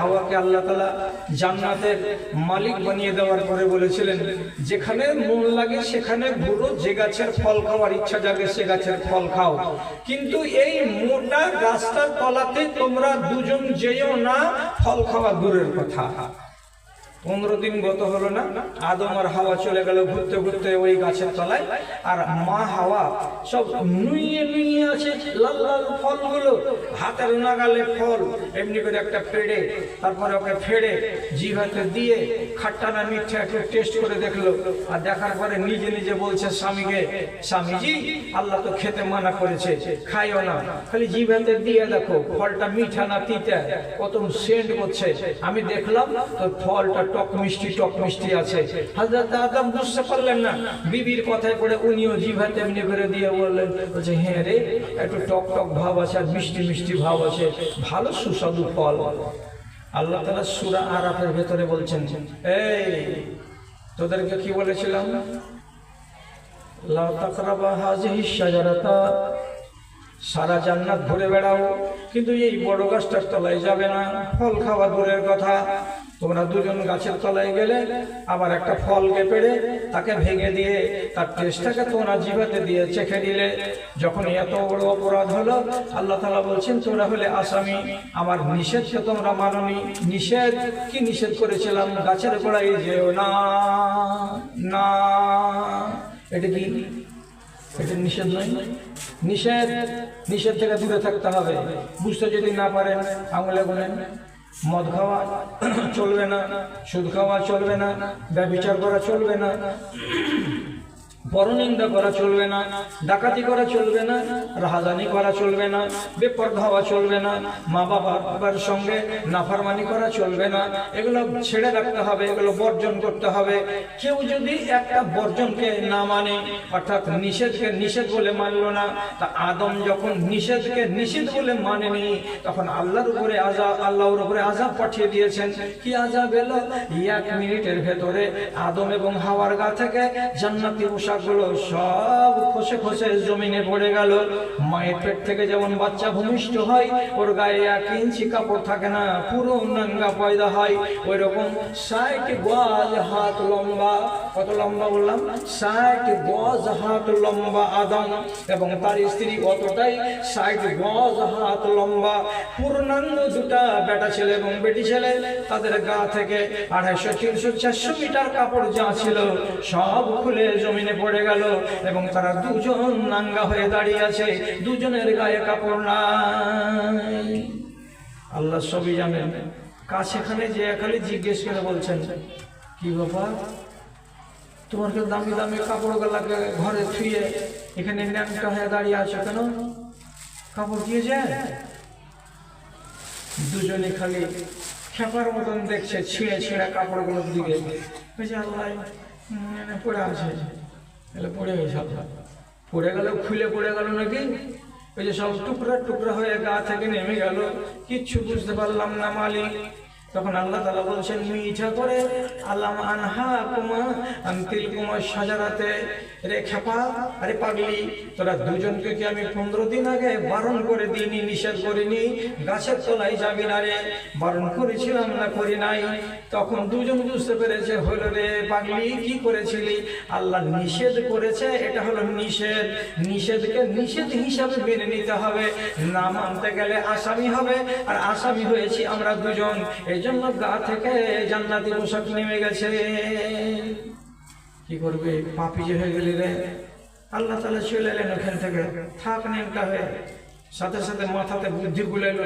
হাওয়াকে আল্লাহ তালা জান্নাতের মালিক বানিয়ে দেওয়ার পরে বলেছিলেন, যেখানে মন লাগে সেখানে ঘুরো, যে গাছের ফল খাওয়ার ইচ্ছা জাগে সে গাছের ফল খাও। কিন্তু এই মোটা গাছটার তলাতে তোমরা দুজন যেও না, ফল খাওয়া দূরের কথা। পনেরো দিন গত হলো না, আদম আর হাওয়া চলে গেল ঘুরতে ঘুরতে ওই গাছের তলায়। আর মা হাওয়া সব নুইয়ে নুইয়ে আছে লাল লাল ফলগুলো, হাতের নাগালে ফল, এমনি করে একটা ফেড়ে তারপরে ওকে ফেড়ে জিভাতে দিয়ে খাট্টা না মিঠা একটু টেস্ট করে দেখল। আর দেখার পরে নিজে নিজে বলছে, স্বামীকে, স্বামীজি, আল্লাহ তো খেতে মানা করেছে, খাইও না। খালি জিভাতে দিয়ে দেখো, ফলটা মিঠা না তিতা, কত সেন্ট করছে। আমি দেখলাম তো ফলটা টক মিষ্টি টক মিষ্টি আছে। হাজরত আদম বুঝতে পারলেন না। বিবির কথায় পড়ে উনিও জিভাতে এমনি করে দিয়ে বললেন, বলছে হ্যাঁ রে, একটু টক টক ভাব আছে আর মিষ্টি মিষ্টি ভাব আছে। ভালো সুস্বাদু ফল। আল্লাহ তালা সুরা আরাফের ভেতরে বলছেন, এই, তোদেরকে কি বলেছিলাম? সারা জান্নাত ঘুরে বেড়াও, কিন্তু এই বড় গাছটার তলায় যাবে না। ফল খাওয়া দূরের কথা। তোমরা দুজন গাছের তলায় গেলে, আবার একটা ফলকে পেড়ে তাকে ভেঙে দিয়ে, তার টেস্টটাকে তোমরা জিভাতে দিয়ে চেখে দিলে যখন এত বড় অপরাধ হলো, আল্লাহ তালা বলছেন, তোমরা হলে আসামি, আমার নিষেধকে তোমরা মাননি। নিষেধ? কি নিষেধ করেছিলাম? গাছের গোড়ায় যেও না না। এটা কি? এটা নিষেধ নয়। নিষেধ? নিষেধ থেকে দূরে থাকতে হবে। বুঝতে যদি না পারেন, আঙুলে গুনেন। মদ খাওয়া চলবে না সুদ খাওয়া চলবে না ব্যবচার করা চলবে না। পরনিন্দা করা চলবে না, ডাকাতি করা চলবে না, রাহাজানি করা চলবে না, বেপর্দা হওয়া চলবে না, মা বাবার সঙ্গে নাফারমানি করা চলবে না, এগুলো ছেড়ে রাখতে হবে, এগুলো বর্জন করতে হবে। কেউ যদি একটা বর্জনকে না মানে অর্থাৎ নিষেধকে নিষেধ বলে মানলো না, তা আদম যখন নিষেধকে নিষেধ বলে মানেনি, তখন আল্লাহর উপরে আজাব আল্লাহর উপরে আজাব পাঠিয়ে দিয়েছেন। কি আজাব এলো? এক মিনিটের ভেতরে আদম এবং হাওয়ার গা থেকে জান্নাতি পোশাকগুলো সব খসে খসে জমিনে পড়ে গেল। মায়ের পেট থেকে যেমন বাচ্চা ভূমিষ্ঠ হয়, ওর গায়ে এক ইঞ্চি কাপড় থাকে না, পুরো নাঙ্গা পয়দা হয়। ওই রকম ষাট গজ হাত লম্বা, কত লম্বা বললাম? ষাট গজ হাত লম্বা আদম এবং তার স্ত্রী অতটাই ষাট গজ হাত লম্বা। পূর্ণাঙ্গ দুটা বেটা ছেলে এবং বেটি ছেলে, তাদের গা থেকে আড়াইশো, তিনশো, চারশো মিটার কাপড় যা ছিল, সব খুলে জমিনে পড়ে গেল এবং তারা দুজন নাঙ্গা হয়ে দাঁড়িয়ে আছে, দুজনের গায়ে কাপড় নাই। আল্লাহ সবই জানেন। কাছেখানে যে খালি জিজ্ঞেস করে বলছেন, কি ব্যাপার তোমার দামি দামি কাপড় গুলাকে ঘরে থুয়ে এখানে ন্যাংটা হয়ে দাঁড়িয়ে আছো কেন? কাপড় দিয়ে যায় দুজনে খালি খেপার মতন দেখছে, ছিঁড়ে ছিঁড়ে কাপড়গুলোর দিকে। আল্লাহ পড়ে আছে। এলে পড়ে গেছে পড়ে গেল, খুলে পড়ে গেল নাকি? ওই যে সব টুকরা টুকরা হয়ে গা থেকে নেমে গেল। কিচ্ছু বুঝতে পারলাম না মালিক। তখন আল্লাহ তালা বলছেন, মিঠা করে আল্লাহ আনহা কুমা আন্তিল কুমার সাজারাতে। রে খেপা আরে পাগলি, তোরা দুজনকে কি আমি পনেরো দিন আগে বারণ করে দিইনি, নিষেধ করিনি? গাছের তলায় যাবি না রে, বারণ করেছিলাম না, করি নাই। তখন দুজন বুঝতে পেরেছে হলো রে পাগলি, কি করেছিলি? আল্লাহ নিষেধ করেছে, এটা হলো নিষেধ। নিষেধকে নিষেধ হিসাবে মেনে নিতে হবে। না মানতে গেলে আসামি হবে, আর আসামি হয়েছি আমরা দুজন। এই জন্য গা থেকে জান্নাতি পোশাক নেমে গেছে। কি করবে? পাপি যে হয়ে গেলি রে। আল্লাহ তালা চলে এলেন ওখান থেকে। থাক নেমটা হয়ে। সাথে সাথে মাথাতে বুদ্ধি গুলেলো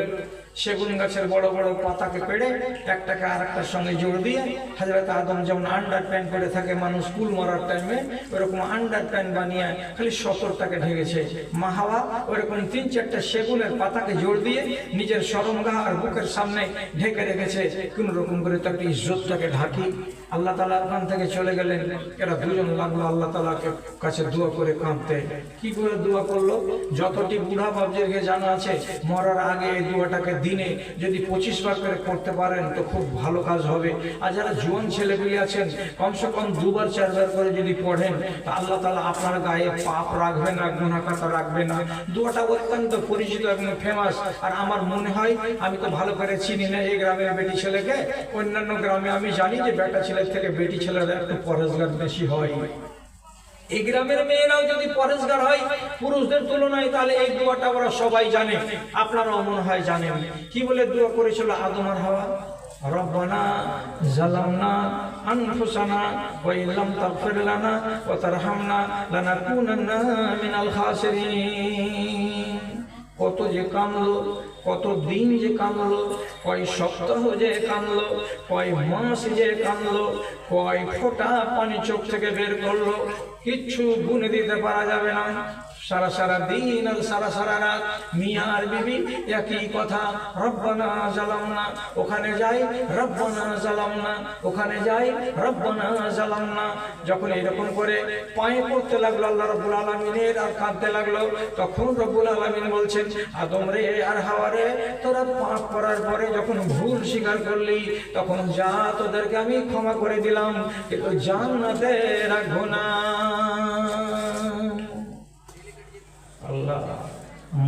সেগুন গাছের বড় বড় পাতাকে পেড়ে একটাকে আর একটার সঙ্গে জোর দিয়ে হাজরত আদম যেমন আন্ডার প্যান্ট পরে থাকে মানুষ কুল মারার টাইমে ওরকম আন্ডার প্যান্ট বানিয়ে খালি সতরটাকে ঢেকেছে। মাহাওয়া ওরকম তিন চারটা সেগুনের পাতাকে জোর দিয়ে নিজের সরমগা আর বুকের সামনে ঢেকে রেখেছে। কোন রকম করে তাকে ইজ্জতটাকে ঢাকি। আল্লাহ তালা ওখান থেকে চলে গেলেন। এরা দুজন লাগল আল্লাহ তালাকে কাছে দোয়া করে কাঁদতে। কি করে দোয়া করল? যতটি বুড়া বাবজিকে জানা আছে, মরার আগে এই দোয়াটাকে দিনে যদি পঁচিশ বার করে পড়তে পারেন তো খুব ভালো কাজ হবে। আর যারা জুয়ান ছেলেগুলি আছেন, কমসে কম দুবার, চারবার করে যদি পড়েন, তা আল্লাহ তালা আপনার গায়ে পাপ রাখবে না গুণাকাতা রাখবে না। দুয়াটা অত্যন্ত পরিচিত এবং ফেমাস আর আমার মনে হয়, আমি তো ভালো করে চিনি না এই গ্রামের বেটি ছেলেকে। অন্যান্য গ্রামে আমি জানি যে বেটা ছেলের থেকে বেটি ছেলেরা একটু পরেশগার বেশি হয়। এই গ্রামের মেয়েরাও যদি পরেশগার হয়, পুরুষদের তুলনায় তাহলে এই দোয়াটা ওরা সবাই জানে। আপনারাও মনে হয় জানেন। কি বলে দোয়া করেছিল আদম আর হাওয়া? কত যে কামলো। কত দিন যে কামলো কয় সপ্তাহ যে কামলো কয় মাস যে কামলো কয় ফোটা পানি চোখ থেকে বের করল, কিচ্ছু বুনে দিতে পারা যাবে না। সারা সারা দিন আর সারা সারা রাত মিয়া আর বিবি একই কথা, রব্বানা জালাম না ওখানে যাই, রব্বানা জালাম না ওখানে যাই, রব্বানা জালাম না যখন এরকম করে পায়ে পড়তে লাগল, আল্লাহ রব্বুল আলমিনের আর কাঁদতে লাগল, তখন রব্বুল আলমিন বলছেন, আদম রে আর হাওয়া রে, তোরা পাপ করার পরে যখন ভুল স্বীকার করলি, তখন যা তোদেরকে আমি ক্ষমা করে দিলাম, কিন্তু জান্নাতে রাখব না আল্লাহ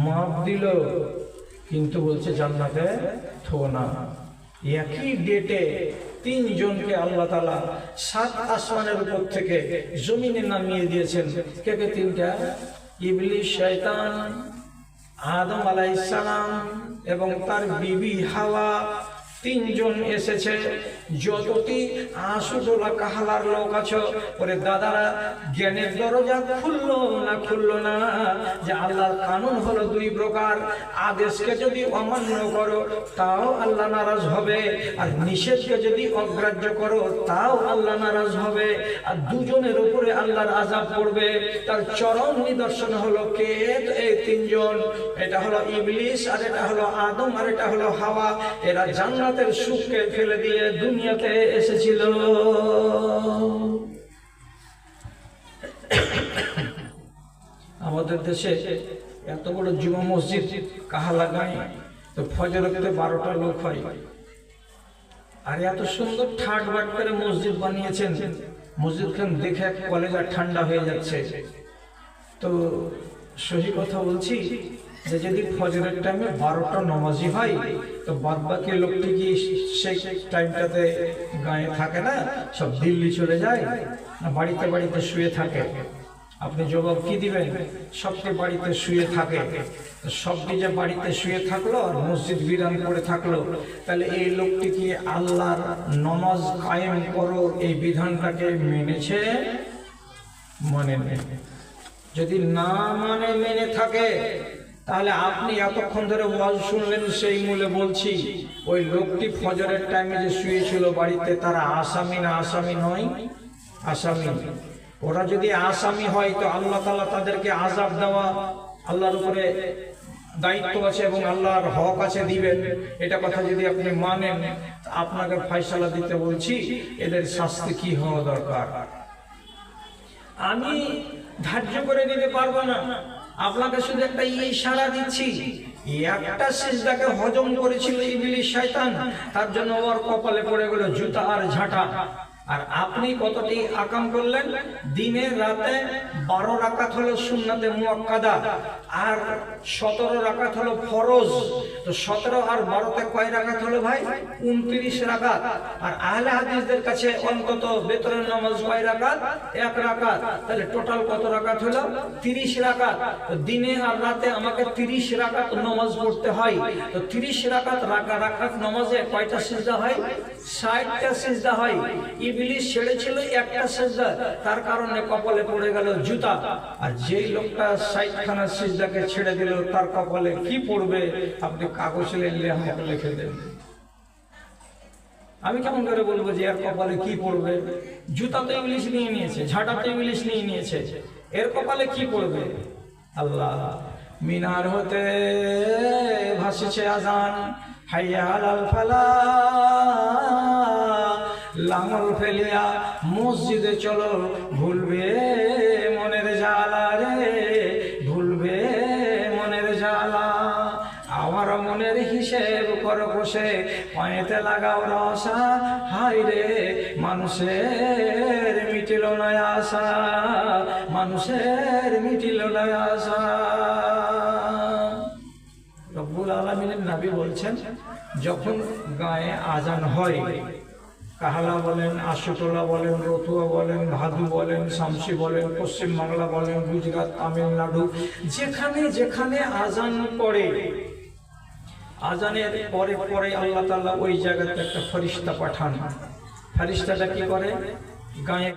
মাপ দিল, কিন্তু বলছে, জান্নাতে থো না। একই ডেটে তিনজনকে আল্লাহ তালা সাত আসমানের উপর থেকে জমিনে নামিয়ে দিয়েছেন। কে কে তিনটা? ইবলিশ শয়তান, আদম আলাইসালাম এবং তার বিবি হাওয়া। তিনজন এসেছে। যতটি আশুটোলা কাহালার লোক আছো, ওরে দাদারা, জ্ঞানের দরজা খুললো না খুললো না? যে আল্লাহর কানুন হলো দুই প্রকার, আদেশকে যদি অমান্য করো, তাও আল্লাহ নারাজ হবে। আর নিষেধকে যদি অগ্রাহ্য করো, তাও আল্লাহ নারাজ হবে। আর দুজনের উপরে আল্লাহর আজাব পড়বে। তার চরম নিদর্শন হলো কে? এই তিনজন। এটা হলো ইবলিস, আর এটা হলো আদম, আর এটা হলো হাওয়া। এরা জান্নাতের সুখকে ফেলে দিয়ে দুনিয়াতে এসেছিল। আমাদের দেশে এত বড় জুমা মসজিদ কাহা লাগাই তো ফজরতে বারোটা লোক হয়। আর এত সুন্দর ঠাট বাট করে মসজিদ বানিয়েছেন। মসজিদ খান দেখে কলেজা ঠান্ডা হয়ে যাচ্ছে। তো সহি কথা বলছি যে যদি ফজরের টাইমে বারোটা নমাজি হয়, তো বাদ বাকি লোকটি কি সেই টাইমটাতে গায়ে থাকে না, সব দিল্লি চলে যায়, না বাড়িতে বাড়িতে শুয়ে থাকে। আপনি জবাব কি দিবেন? সবটি বাড়িতে শুয়ে থাকে। সবটি যে বাড়িতে শুয়ে থাকল আর মসজিদ বিরান করে থাকল, তাহলে এই লোকটি কি আল্লাহর নমাজ কায়েম করো এই বিধানটাকে মেনেছে? মানে যদি না মানে মেনে থাকে তাহলে আপনি এতক্ষণ ধরে ওয়াজ শুনলেন, সেই মূলে বলছি, ওই লোকটি ফজরের টাইমে যে শুয়েছিল বাড়িতে, তারা আসামি না আসামি নয়, আসামি। ওরা যদি আসামি হয়, তো আল্লাহ তালা তাদেরকে আজাব দেওয়া আল্লাহর উপরে দায়িত্ব আছে এবং আল্লাহর হক আছে দিবেন। এটা কথা যদি আপনি মানেন আপনাকে ফয়সালা দিতে বলছি, এদের শাস্তি কি হওয়া দরকার? আমি ধার্য করে দিতে পারব না। আপনাকে শুধু একটা ইশারা দিচ্ছি। একটা সিজদাকে হজম করেছিল ইবলিশ শয়তান। তার জন্য ওর কপালে পড়ে গেল জুতা আর ঝাঁটা। আর আপনি কতটি আকাম করলেন? দিনের রাতে বারো রাকাত হলো সুন্নাতে মুয়াক্কাদা আর সতেরো রাকাত হলো ফরজ। তো সতেরো আর বারোতে কয় রাকাত হলো ভাই? উনত্রিশ রাকাত। আর আহলে হাদিসদের কাছে অন্তত বেতনের নামাজ কয় রাকাত? এক রাকাত। তাহলে টোটাল কত রাকাত হলো? তিরিশ রাকাত। দিনে আর রাতে আমাকে তিরিশ রাকাত নামাজ পড়তে হয়। তো তিরিশ রাকাত রাকা রাকাত নামাজে কয়টা সিজদা হয়? ষাটটা সিজদা হয়। ইবলিশ ছেড়েছিল একটা সিজদা, তার কারণে কপালে পড়ে গেল জুতা। আর যেই লোকটা ছেড়ে দিল, তার কপালে কি পড়বে আপনি লিখে দেন। আমি কেমন করে বলব যে এর কপালে কি পড়বে? জুতা তো ইংলিশ নিয়ে নিয়েছে, ঝাঁটা তো ইংলিশ নিয়ে নিয়েছে। এর কপালে কি পড়বে? আল্লাহ, মিনার হতে ভাসিছে আজান হাইয়া আলাল ফালা লাঙল ফেলিয়া মসজিদে চলো, ভুলবে মনের জ্বালা রে, ভুলবে মনের জ্বালা। আমার মনের হিসেব গায়েতে লাগাও রসা। হাই রে, মানুষের মিটিল না আশা, মানুষের মিটিল না আশা। রব্বুল আলমিনের নাবি বলছেন, যখন গায়ে আজান হয় কাহালা বলেন আশুটোলা বলেন, রতুয়া বলেন, ভাদু বলেন, শামসি বলেন পশ্চিমবাংলা বলেন, গুজরাট, তামিলনাড়ু, যেখানে যেখানে আজান পড়ে। আজানের পরে পরে আল্লাহ তাল্লাহ ওই জায়গাতে একটা ফরিস্তা পাঠান। ফরিস্তাটা কি করে? গায়ে